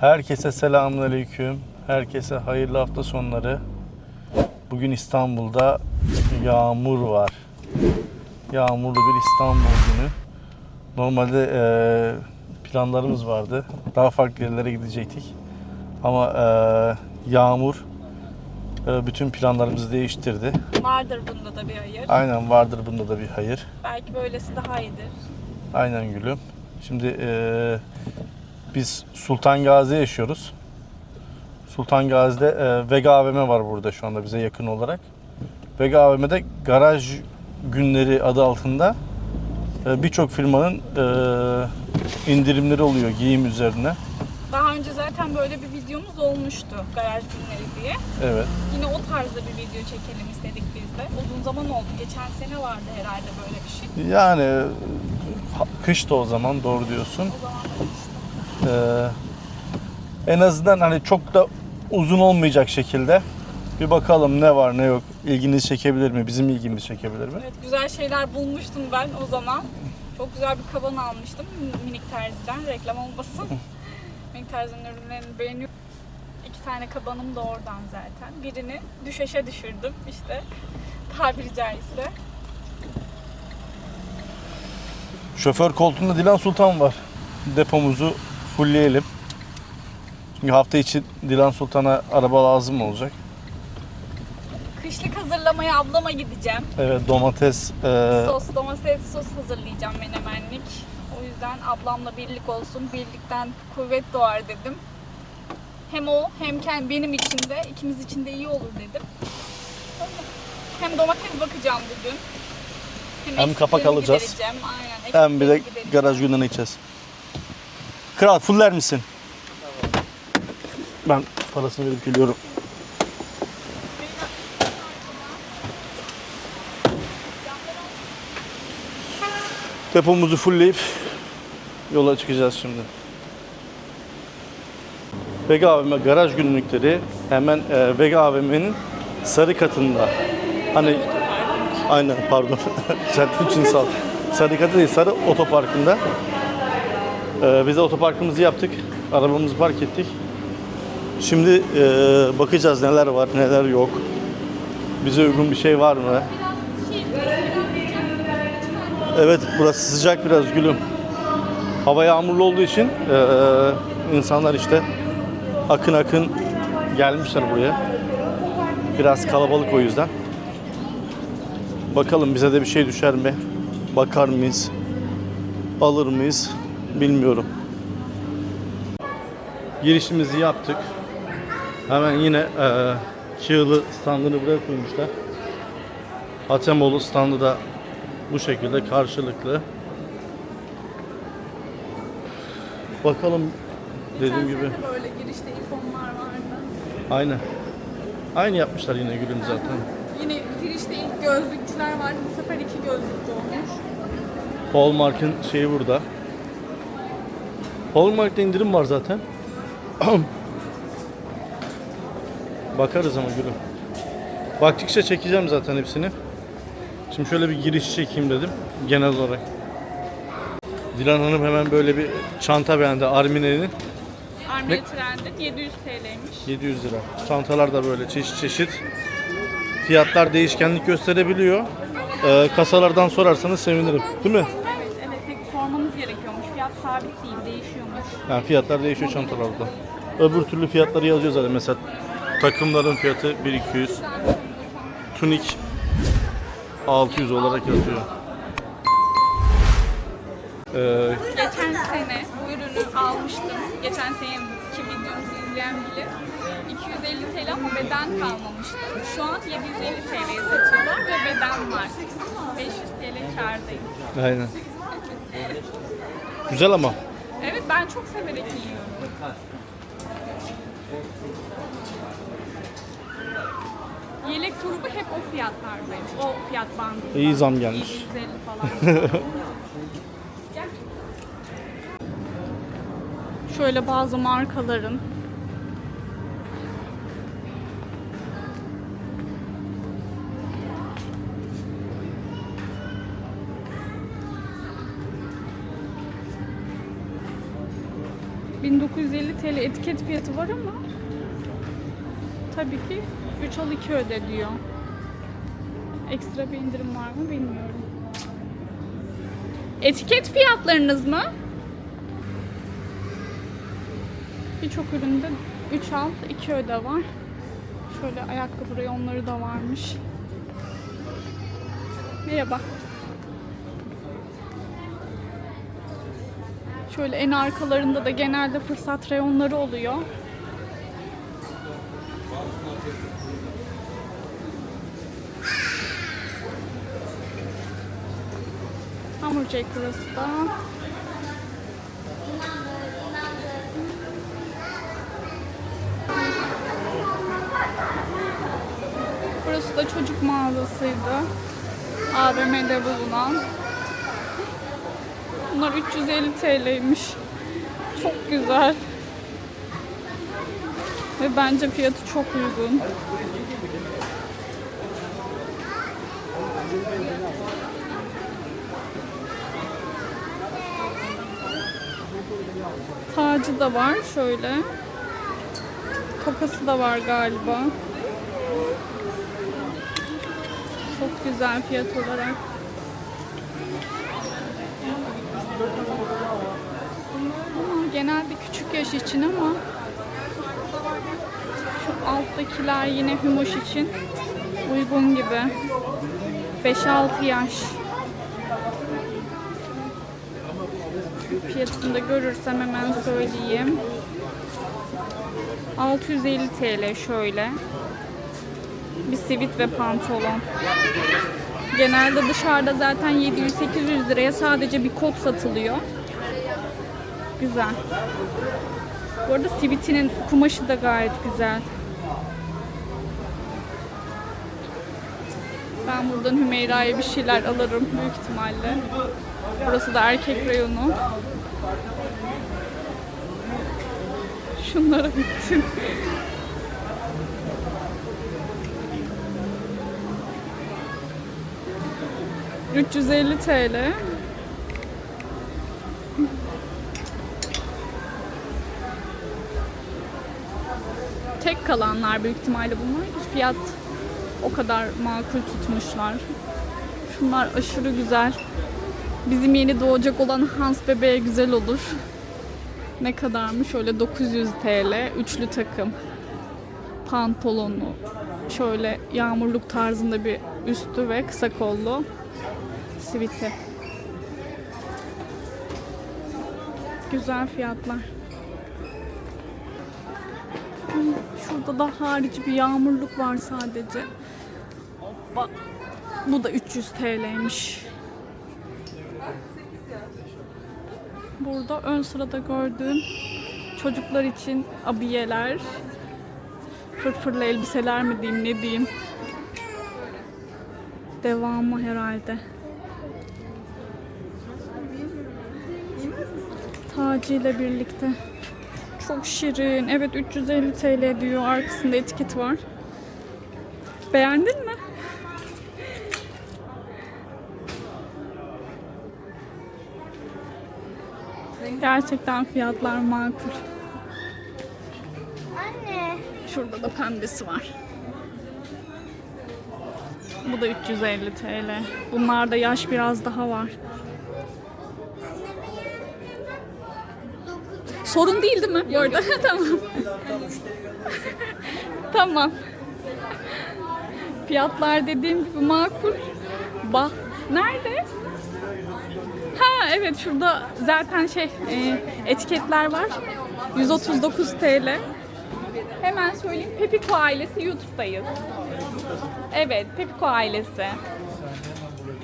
Herkese selamünaleyküm. Herkese hayırlı hafta sonları. Bugün İstanbul'da yağmur var. Yağmurlu bir İstanbul günü. Normalde eee, planlarımız vardı. Daha farklı yerlere gidecektik. Ama eee, yağmur eee, bütün planlarımızı değiştirdi. Vardır bunda da bir hayır. Aynen vardır bunda da bir hayır. Belki böylesi daha iyidir. Aynen gülüm. Şimdi eee, biz Sultan Gazi'de yaşıyoruz. Sultan Gazi'de eee, Vega AVM var burada şu anda bize yakın olarak. Vega AVM'de garaj günleri adı altında eee, birçok firmanın eee, indirimleri oluyor giyim üzerine. Daha önce zaten böyle bir videomuz olmuştu garaj günleri diye. Evet. Yine o tarzda bir video çekelim istedik biz de. Uzun zaman oldu. Geçen sene vardı herhalde böyle bir şey. Yani ha- kış da o zaman doğru diyorsun. O zaman. Ee, en azından hani çok da uzun olmayacak şekilde bir bakalım ne var ne yok. İlginizi çekebilir mi? Bizim ilgimizi çekebilir mi? Evet güzel şeyler bulmuştum ben o zaman. Çok güzel bir kaban almıştım minik terziden. Reklam olmasın. minik terzinin ürünlerini beğeniyorum. İki tane kabanım da oradan zaten. Birini düşeşe düşürdüm işte. Tabiri caizse. Şoför koltuğunda Dilan Sultan var. Depomuzu fullleyelim. Çünkü hafta içi Dilan Sultan'a araba lazım olacak. Kışlık hazırlamaya ablama gideceğim. Evet domates, e, Sos, domates sos hazırlayacağım menemenlik. O yüzden ablamla birlik olsun. Birlikten kuvvet doğar dedim. Hem o hem kendi benim için de ikimiz için de iyi olur dedim. Hem domates bakacağım bugün. Hem kapak eksiklerimi alacağız. Aynen. hem bir de garaj günlerine gideceğiz. Kral fuller misin? Ben parasını verip geliyorum. Depomuzu fullleyip yola çıkacağız şimdi. Vega AVM garaj günlükleri hemen e, Vega AVM'nin sarı katında. Hani aynen pardon. Sertlik için sağ. Sarı katı değil sarı otoparkında. E, biz de otoparkımızı yaptık. Arabamızı park ettik. Şimdi e, bakacağız neler var neler yok. Bize uygun bir şey var mı? Evet burası sıcak biraz gülüm. Hava yağmurlu olduğu için eee, insanlar işte akın akın gelmişler buraya. Biraz kalabalık o yüzden. Bakalım bize de bir şey düşer mi? Bakar mıyız? Alır mıyız? Bilmiyorum. Girişimizi yaptık. Hemen yine eee Çığlı standını buraya koymuşlar. Hatemoğlu standı da bu şekilde karşılıklı. Bakalım dediğim gibi böyle girişte iPhone'lar vardı. aynı. Aynı yapmışlar yine gülüm zaten. Yine girişte ilk gözlükçüler vardı. Bu sefer iki gözlükçü olmuş. Hallmark'ın şeyi burada. Hallmark'ta indirim var zaten. Bakarız ama gülüm. Baktıkça çekeceğim zaten hepsini. Şimdi şöyle bir giriş çekeyim dedim genel olarak. Dilan Hanım hemen böyle bir çanta beğendi Armine'nin. Armiye Trend'in 700 TL'ymiş. 700 lira. Çantalar da böyle çeşit çeşit. Fiyatlar değişkenlik gösterebiliyor. Ee, kasalardan sorarsanız sevinirim. Değil mi? Evet, evet. Tek sormamız gerekiyormuş. Fiyat sabit değil, değişiyormuş. Yani fiyatlar değişiyor çantalarda. Öbür türlü fiyatları yazıyor zaten mesela takımların fiyatı 1200. Tunik 600 olarak yazıyor. Ee, Geçen sene bu ürünü almıştım. Geçen seneki videomuzu izleyen bilir. 250 TL ama beden kalmamıştı. Şu an 750 TL'ye satıyorlar ve beden var. 500 TL kârdayım. aynen. Güzel ama. Evet ben çok severek yiyorum. Yelek grubu hep o fiyatlardaymış. O fiyat bandında. İyi zam gelmiş. 750 falan. Şöyle bazı markaların 1950 TL etiket fiyatı var ama tabii ki 3 al 2 öde diyor. Ekstra bir indirim var mı bilmiyorum. Etiket fiyatlarınız mı? Birçok üründe 3 al 2 öde var. Şöyle ayakkabı reyonları da varmış. Merhaba. Şöyle en arkalarında da genelde fırsat reyonları oluyor. Hamburger burası da. Burası da çocuk mağazasıydı. AVM'de bulunan. Bunlar 350 TL'ymiş. Çok güzel. Ve bence fiyatı çok uygun. Tacı da var şöyle. Tokası da var galiba. Çok güzel fiyat olarak. Ama genelde küçük yaş için ama şu alttakiler yine humoş için uygun gibi. 5-6 yaş. Fiyatını da görürsem hemen söyleyeyim. 650 TL şöyle. Bir sivit ve pantolon. Genelde dışarıda zaten 700-800 liraya sadece bir kot satılıyor. Güzel. Bu arada sivitinin kumaşı da gayet güzel. Ben buradan Hümeyra'ya bir şeyler alırım büyük ihtimalle. Burası da erkek reyonu. Şunlara gittim. ...350 TL. Tek kalanlar büyük ihtimalle bunlar. Fiyat o kadar makul tutmuşlar. Şunlar aşırı güzel. Bizim yeni doğacak olan Hans bebeğe güzel olur. Ne kadarmış? Şöyle 900 TL. Üçlü takım. Pantolonu. Şöyle yağmurluk tarzında bir üstü ve kısa kollu. Siviti. Güzel fiyatlar. Şurada da harici bir yağmurluk var sadece. Bak, bu da 300 TL'ymiş. Burada ön sırada gördüğüm çocuklar için abiyeler, fırfırlı elbiseler mi diyeyim ne diyeyim. Devamı herhalde. Tacı ile birlikte. Çok şirin. Evet 350 TL diyor. Arkasında etiket var. Beğendin mi? Gerçekten fiyatlar makul. Anne. Şurada da pembesi var. Bu da 350 TL. Bunlarda yaş biraz daha var. Sorun değil değil mi? Bu arada tamam. tamam. Fiyatlar dediğim gibi makul. Bak nerede? Ha evet şurada zaten şey e, etiketler var. 139 TL. Hemen söyleyeyim. Pepiko ailesi YouTube'dayız. Evet, Pepiko ailesi.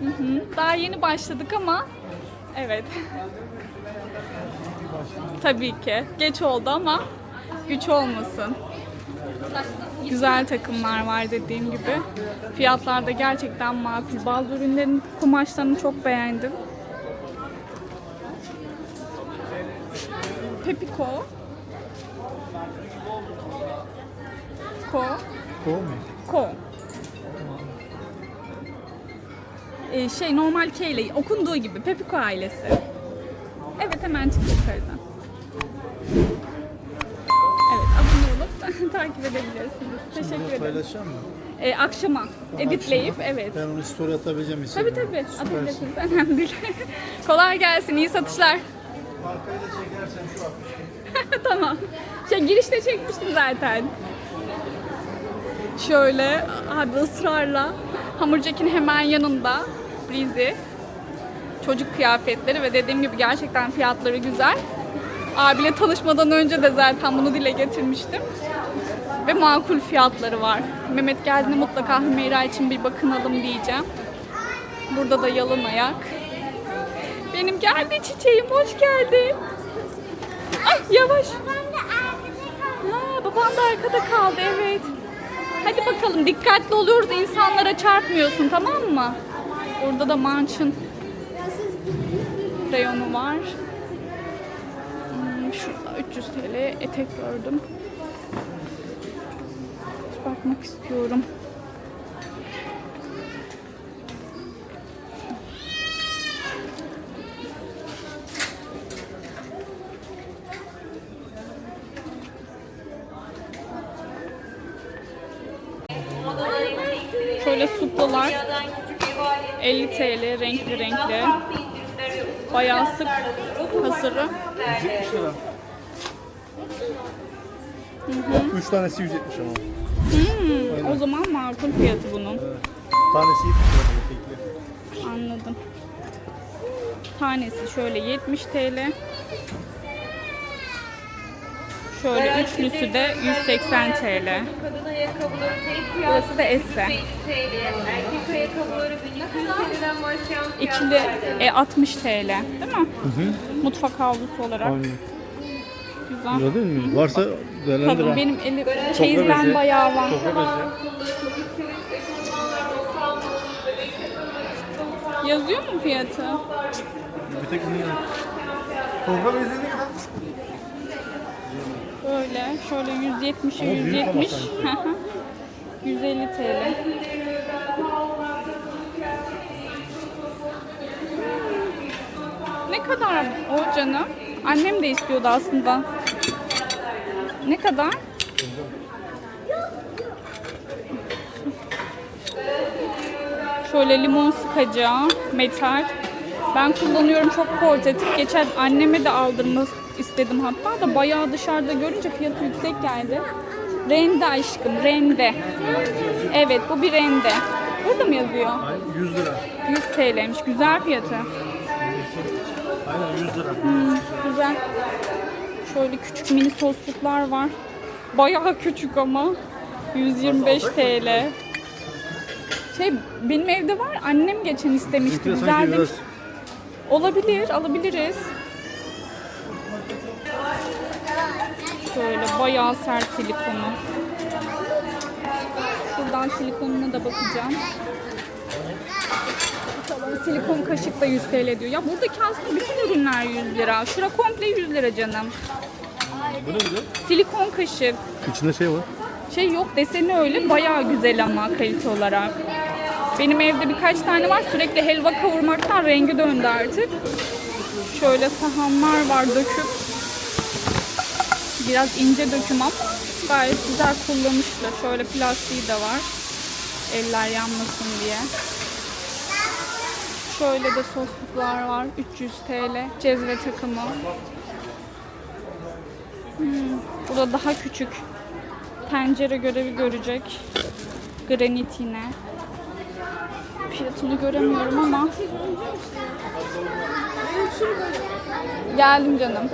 Hı hı. Daha yeni başladık ama evet. Tabii ki. Geç oldu ama güç olmasın. Güzel takımlar var dediğim gibi. Fiyatlar da gerçekten makul. Bazı ürünlerin kumaşlarını çok beğendim. Pepiko. Ko. O mu? Ko. Ee, şey normal K ile okunduğu gibi Pepiko ailesi. Evet hemen çık yukarıdan. takip edebilirsiniz. Teşekkür ederim. Paylaşacağım mı? Ee, akşama editleyip evet. Ben onu story atabileceğim Tabii Instagram'a. tabii Süpersin. atabilirsiniz. Önemli değil. Kolay gelsin. iyi satışlar. Arkayı da çekersen şu an. tamam. Şey girişte çekmiştim zaten. Şöyle abi ısrarla Hamurcak'ın hemen yanında Rizi çocuk kıyafetleri ve dediğim gibi gerçekten fiyatları güzel. Abiyle tanışmadan önce de zaten bunu dile getirmiştim. Ve makul fiyatları var. Mehmet geldiğinde mutlaka Hümeyra için bir bakınalım diyeceğim. Burada da yalın ayak. Benim geldi çiçeğim hoş geldin. Ay yavaş. Ha, baban da arkada kaldı evet. Hadi bakalım dikkatli oluyoruz insanlara çarpmıyorsun tamam mı? Orada da mançın reyonu var. Şurada 300 TL etek gördüm. Bakmak istiyorum. Şöyle suplalar 50 TL renkli renkli. Bayağı sık hasırı. 170 lira. 3 tanesi 170 ama. Hmm, o zaman makul fiyatı bunun. Tanesi 70 lira. Anladım. Tanesi şöyle 70 TL. Şöyle üçlüsü de 180 TL. Kadın ayakkabıları tek fiyat Burası da Esse. 105 TL. Erkek ayakkabıları 1200 TL'den başlayan İkili fiyatlar. e, 60 TL değil mi? Mutfak havlusu olarak. Aynen. Güzel. Güzel değil mi? Varsa değerlendir Tabii benim elim çeyizden bayağı var. Yazıyor mu fiyatı? Bir tek bunu yap. Sofra bezi? Böyle şöyle 170 Ama büyük ama 170 150 TL. Ne kadar o canım? Annem de istiyordu aslında. Ne kadar? Şöyle limon sıkacağı, metal. Ben kullanıyorum çok portatif. Geçen anneme de aldırmak istedim hatta da bayağı dışarıda görünce fiyatı yüksek geldi. Rende aşkım, rende. Evet bu bir rende. Burada mı yazıyor? Aynen 100 lira. 100 TL'ymiş. Güzel fiyatı. Aynen 100 lira. Güzel. Şöyle küçük mini sosluklar var. Bayağı küçük ama. 125 TL. Şey benim evde var. Annem geçen istemişti. Güzel demiş. Olabilir, alabiliriz. Şöyle bayağı sert silikonu. Şuradan silikonuna da bakacağım. Silikon kaşık da 100 TL diyor. Ya buradaki aslında bütün ürünler 100 lira. Şura komple 100 lira canım. Bu ne güzel? Silikon kaşık. İçinde şey var. Şey yok deseni öyle bayağı güzel ama kalite olarak. Benim evde birkaç tane var sürekli helva kavurmaktan rengi döndü artık. Şöyle sahanlar var döküm. Biraz ince döküm ama gayet güzel kullanışlı. Şöyle plastiği de var. Eller yanmasın diye. Şöyle de sosluklar var. 300 TL. Cezve takımı. Hmm, burada daha küçük tencere görevi görecek. Granit yine. Fiyatını göremiyorum ama. Geldim canım.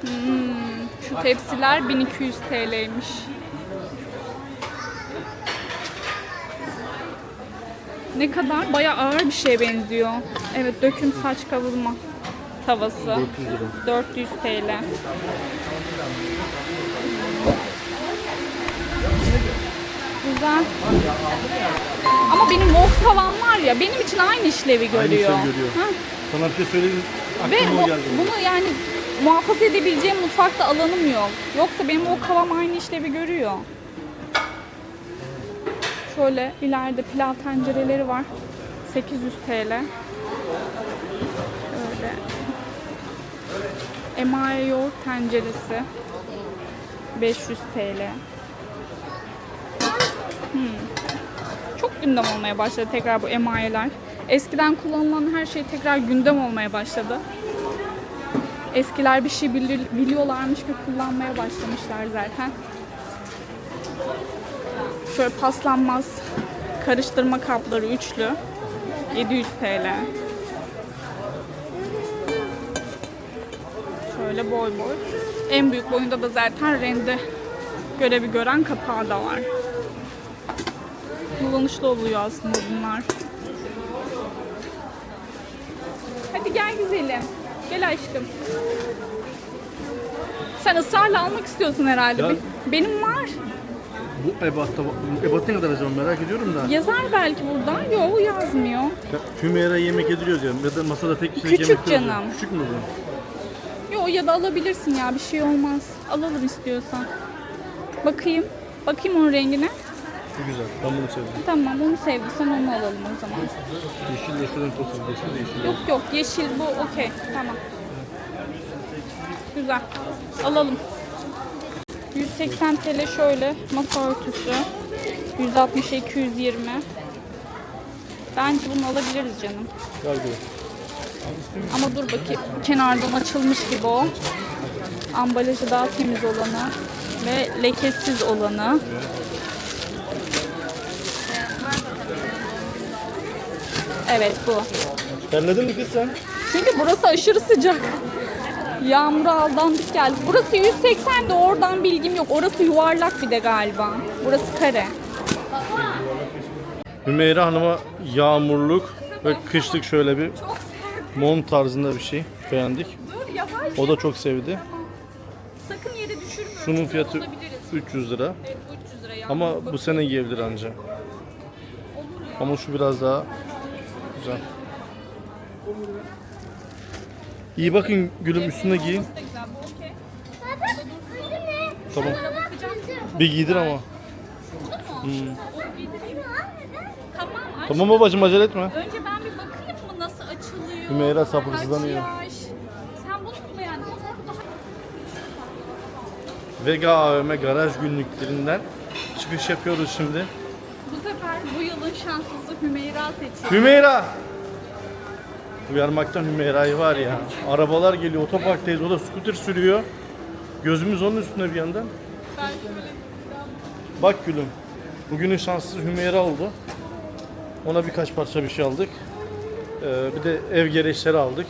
Hmm, şu tepsiler 1200 TL'ymiş. Ne kadar? Bayağı ağır bir şeye benziyor. Evet döküm saç kavurma tavası. 400 lira. 400 TL. Güzel. Ama benim wok tavam var ya benim için aynı işlevi görüyor. işlevi görüyor. Ha? Sana bir şey söyleyeyim. Ve Aklıma o geldi. bunu yani muhafaza edebileceğim mutfakta alanım yok. Yoksa benim o kavam aynı işlevi görüyor. Şöyle ileride pilav tencereleri var. 800 TL. Böyle. Emaye yoğurt tenceresi. 500 TL. Çok gündem olmaya başladı tekrar bu emayeler. Eskiden kullanılan her şey tekrar gündem olmaya başladı. Eskiler bir şey bilir- biliyorlarmış ki kullanmaya başlamışlar zaten. Şöyle paslanmaz karıştırma kapları üçlü. 700 TL. Şöyle boy boy. En büyük boyunda da zaten rende görevi gören kapağı da var. Kullanışlı oluyor aslında bunlar. Hadi gel güzelim. Gel aşkım. Sen ısrarla almak istiyorsun herhalde. Ya- Be- Benim var. Bu ebatta, ebat ne kadar acaba merak ediyorum da. Yazar belki buradan. Yok yazmıyor. Ya, Hümeyra yemek ediliyoruz ya. Ya da masada tek kişilik Küçük yemek yiyoruz ya. canım. Küçük mü bu? Yok ya da alabilirsin ya bir şey olmaz. Alalım istiyorsan. Bakayım. Bakayım onun rengine. Bu güzel. Ben bunu sevdim. Tamam onu sevdiysen onu alalım o zaman. Yeşil de şuradan tosun. Yeşil de yeşil. Yok yok yeşil bu okey tamam. Güzel. Alalım. 180 TL şöyle masa örtüsü. 160 220. Bence bunu alabiliriz canım. Gel güzel. Ama dur bakayım kenardan açılmış gibi o. Ambalajı daha temiz olanı ve lekesiz olanı. Evet bu. Terledin mi kız sen? Çünkü burası aşırı sıcak. Yağmura aldandık geldik. Burası 180 de oradan bilgim yok. Orası yuvarlak bir de galiba. Burası kare. Hümeyra Hanım'a yağmurluk ve kışlık şöyle bir mont tarzında bir şey beğendik. O da çok sevdi. Sakın yere düşürmüyorum. Şunun fiyatı Alabiliriz. 300 lira. Evet bu 300 lira. Ama bu sene giyebilir anca. Ama şu biraz daha güzel. İyi bakın gülüm üstüne giyin. Bu. Tamam. Bir giydir ama. Tamam aç. Tamam babacığım acele etme. Önce ben bir bakayım mı nasıl açılıyor. Hümeyra sabırsızlanıyor. Kaç yaş? Sen bunu mu beğendin? O zaman bu daha- Vega AVM garaj günlüklerinden çıkış yapıyoruz şimdi. Bu sefer bu yılın şanslısı Hümeyra seçildi. Hümeyra! Uyarmaktan Hümeyra'yı var ya. Arabalar geliyor, otoparktayız, o da scooter sürüyor. Gözümüz onun üstünde bir yandan. Ben şöyle Bak gülüm, bugünün şanslısı Hümeyra oldu. Ona birkaç parça bir şey aldık. Ee, bir de ev gereçleri aldık.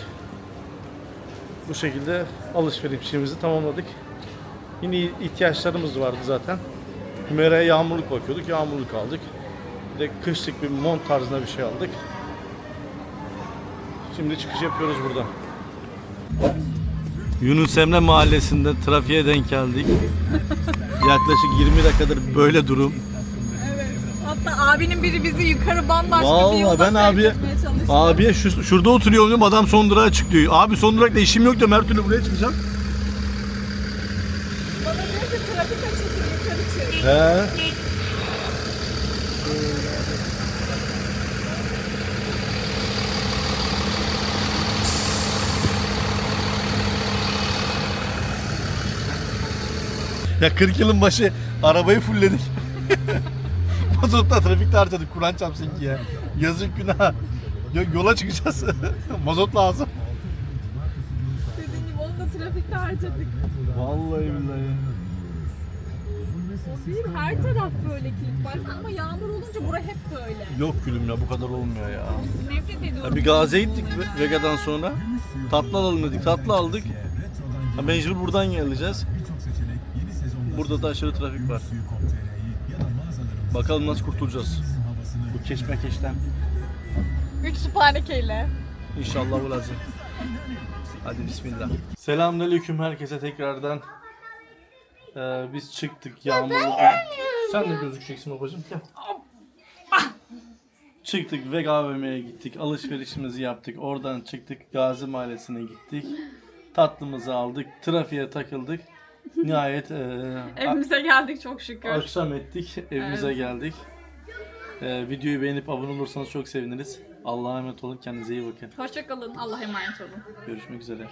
Bu şekilde alışverişimizi tamamladık. Yine ihtiyaçlarımız vardı zaten. Hümeyra'ya yağmurluk bakıyorduk, yağmurluk aldık. Bir de kışlık bir mont tarzında bir şey aldık. Şimdi çıkış yapıyoruz buradan. Yunus Emre Mahallesi'nde trafiğe denk geldik. Yaklaşık 20 dakikadır böyle durum. Hatta abinin biri bizi yukarı bambaşka bir Vallahi yolda ben sevk abiye etmeye çalıştı. abiye şu, şurada oturuyorum diyorum adam son durağa çık diyor. Abi son durakta işim yok diyorum her türlü buraya çıkacağım. Bana diyor ki trafik açılsın yukarı çık. He. Ya 40 yılın başı arabayı fullledik. Mazotla trafikte harcadık Kur'an çarpsın ki ya. Yazık günah. Yo- Yola çıkacağız. Mazot lazım. Dediğim gibi onu da trafikte harcadık. Vallahi billahi. O değil her taraf böyle kilit baksana ama yağmur olunca bura hep böyle. Yok gülüm ya bu kadar olmuyor ya. Nefret ediyorum. Ya bir Gazi'ye gittik Ve- Vega'dan sonra. Tatlı alalım dedik. Tatlı aldık. Ha, mecbur buradan geleceğiz. Burada da aşırı trafik var. Bakalım nasıl kurtulacağız. Bu keşmekeşten. 3 süphanekeyle. İnşallah lazım. Hadi bismillah. Selamünaleyküm herkese tekrardan. Ee, biz çıktık yağmurlu. Sen de gözükeceksin babacığım. Gel. Çıktık Vega AVM'ye gittik. Alışverişimizi yaptık. Oradan çıktık Gazi Mahallesi'ne gittik. Tatlımızı aldık. Trafiğe takıldık. Nihayet e, Evimize geldik çok şükür. akşam ettik. Evimize Evet. geldik. Ee, videoyu beğenip abone olursanız çok seviniriz. Allah'a emanet olun. Kendinize iyi bakın. Hoşçakalın. Allah'a emanet olun. Görüşmek üzere.